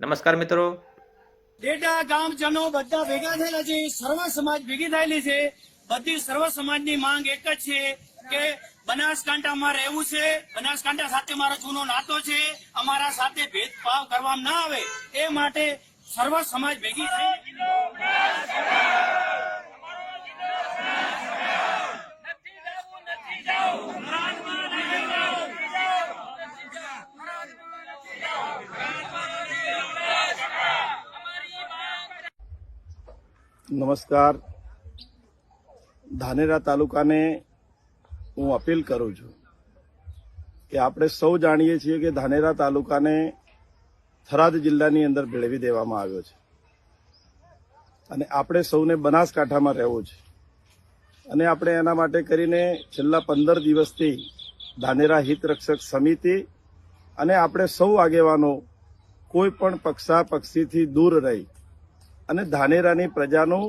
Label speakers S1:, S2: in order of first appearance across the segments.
S1: નમસ્કાર મિત્રો.
S2: ડેટા ગામજનો બધા ભેગા થયેલા છે. સર્વ સમાજ ભેગી થયેલી છે. બધી સર્વ સમાજની માંગ એક જ છે કે બનાસકાંઠામાં રહેવું છે. બનાસકાંઠા સાથે મારો જૂનો નાતો છે. અમારા સાથે ભેદભાવ કરવામાં ના આવે. એ માટે સર્વ સમાજ ભેગી થઈ
S3: નમસ્કાર. ધાનેરા તાલુકાને હું અપીલ કરું છું કે આપણે સૌ જાણીએ છીએ કે ધાનેરા તાલુકાને થરાદ જિલ્લાની અંદર ભેળવી દેવામાં આવ્યો છે. અને આપણે સૌને બનાસકાંઠામાં રહેવું છે. અને આપણે એના માટે કરીને છેલ્લા પંદર દિવસથી ધાનેરા હિત રક્ષક સમિતિ અને આપણે સૌ આગેવાનો કોઈ પણ પક્ષા પક્ષીથી દૂર રહી અને ધાનેરાની પ્રજાનું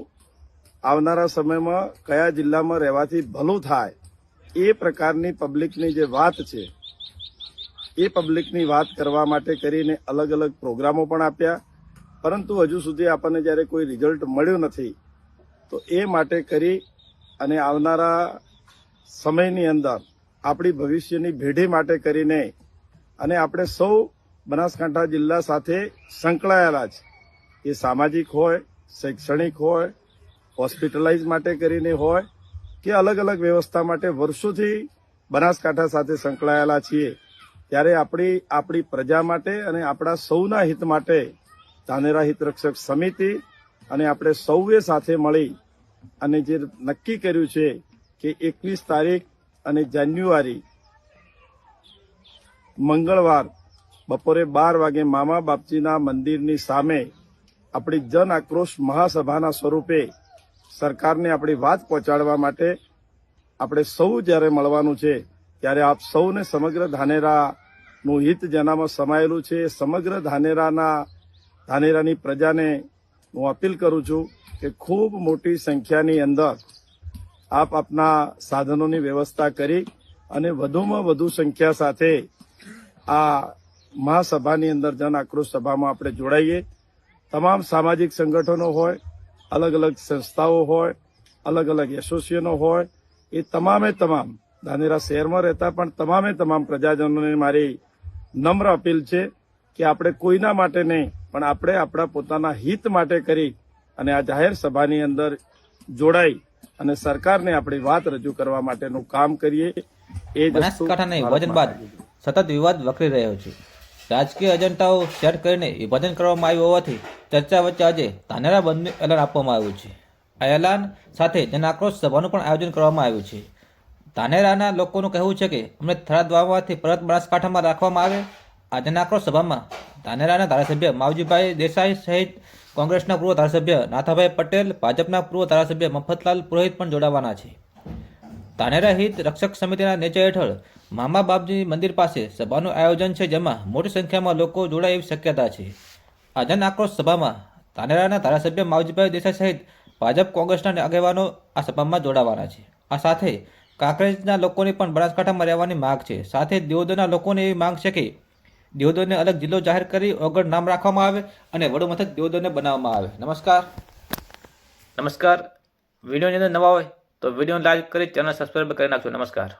S3: આવનારા સમયમાં કયા જિલ્લામાં રહેવાથી ભલું થાય એ પ્રકારની પબ્લિકની જે વાત છે, એ પબ્લિકની વાત કરવા માટે કરીને અલગ અલગ પ્રોગ્રામો પણ આપ્યા. પરંતુ હજુ સુધી આપણને જ્યારે કોઈ રિઝલ્ટ મળ્યું નથી, તો એ માટે કરી અને આવનારા સમયની અંદર આપણી ભવિષ્યની ભેઢી માટે કરીને અને આપણે સૌ બનાસકાંઠા જિલ્લા સાથે સંકળાયેલા છે એ સામાજિક હોય, શૈક્ષણિક હોય, હોસ્પિટલાઇઝ માટે કરીને હોય, કે અલગ અલગ વ્યવસ્થા માટે વર્ષોથી બનાસકાંઠા સાથે સંકળાયેલા છીએ, ત્યારે આપણી આપણી પ્રજા માટે અને આપણા સૌના હિત માટે ધાનેરા હિતરક્ષક સમિતિ અને આપણે સૌએ સાથે મળી અને જે નક્કી કર્યું છે કે એકવીસ તારીખ અને જાન્યુઆરી મંગળવાર બપોરે બાર વાગે મામા બાપજીના મંદિરની સામે આપણી જન આક્રોશ મહાસભાના સ્વરૂપે સરકારને આપણી વાત પહોંચાડવા માટે આપણે સૌ જ્યારે મળવાનું છે, ત્યારે આપ સૌને સમગ્ર ધાનેરાનું હિત જેનામાં સમાયેલું છે, સમગ્ર ધાનેરાના, ધાનેરાની પ્રજાને હું અપીલ કરું છું કે ખૂબ મોટી સંખ્યાની અંદર આપ આપના સાધનોની વ્યવસ્થા કરી અને વધુમાં વધુ સંખ્યા સાથે આ મહાસભાની અંદર જન આક્રોશ સભામાં આપણે જોડાઈએ. તમામ સામાજિક સંગઠનો હોય અલગ અલગ સંસ્થાઓ હોય અલગ અલગ એસોસિએશનો હોય એ તમામે તમામ ધાનેરા શહેરમાં રહેતા પણ તમામે તમામ પ્રજાજનોને મારી નમ્ર અપીલ છે કે આપણે કોઈના માટે નહીં પણ આપણે આપણા પોતાના હિત માટે કરી અને આ જાહેર સભાની અંદર જોડાઈ અને સરકારને આપણી વાત રજૂ કરવા માટેનું કામ કરીએ. એ
S1: બનાસકાંઠાના બાદ સતત વિવાદ વકરી રહ્યો છે. રાજકીય એજન્ડાઓ સેટ કરીને વિભાજન કરવામાં આવ્યું હોવાથી ચર્ચા વચ્ચે આજે ધાનેરા બંધનું એલાન આપવામાં આવ્યું છે. આ એલાન સાથે જનાક્રોશ સભાનું પણ આયોજન કરવામાં આવ્યું છે. ધાનેરાના લોકોનું કહેવું છે કે, અમને થરાદ વાવવાથી પરત બનાસકાંઠામાં રાખવામાં આવે. આ જનાક્રોશ સભામાં ધાનેરાના ધારાસભ્ય માવજીભાઈ દેસાઈ સહિત કોંગ્રેસના પૂર્વ ધારાસભ્ય નાથાભાઈ પટેલ, ભાજપના પૂર્વ ધારાસભ્ય મફતલાલ પુરોહિત પણ જોડાવાના છે. ધાનેરા હિત રક્ષક સમિતિના નેચર હેઠળ મામા બાપજી મંદિર પાસે સભાનું આયોજન છે જેમાં મોટી સંખ્યામાં લોકો જોડાય એવી શક્યતા છે. આ જન આક્રોશ સભામાં તાનેરાના ધારાસભ્ય માવજીભાઈ દેસાઈ સહિત ભાજપ, કોંગ્રેસના આગેવાનો આ સભામાં જોડાવાના છે. આ સાથે કાંકરેજના લોકોની પણ બનાસકાંઠામાં રહેવાની માંગ છે. સાથે દિયોદરના લોકોની એવી માંગ છે કે દિયોદરને અલગ જિલ્લો જાહેર કરી ઓગળ નામ રાખવામાં આવે અને વડુ મથક દિયોદરને બનાવવામાં આવે. નમસ્કાર. નમસ્કાર. વિડીયોની અંદર નવા હોય તો વિડીયોને લાઈક કરી ચેનલ સબસ્ક્રાઈબ કરી નાખજો. નમસ્કાર.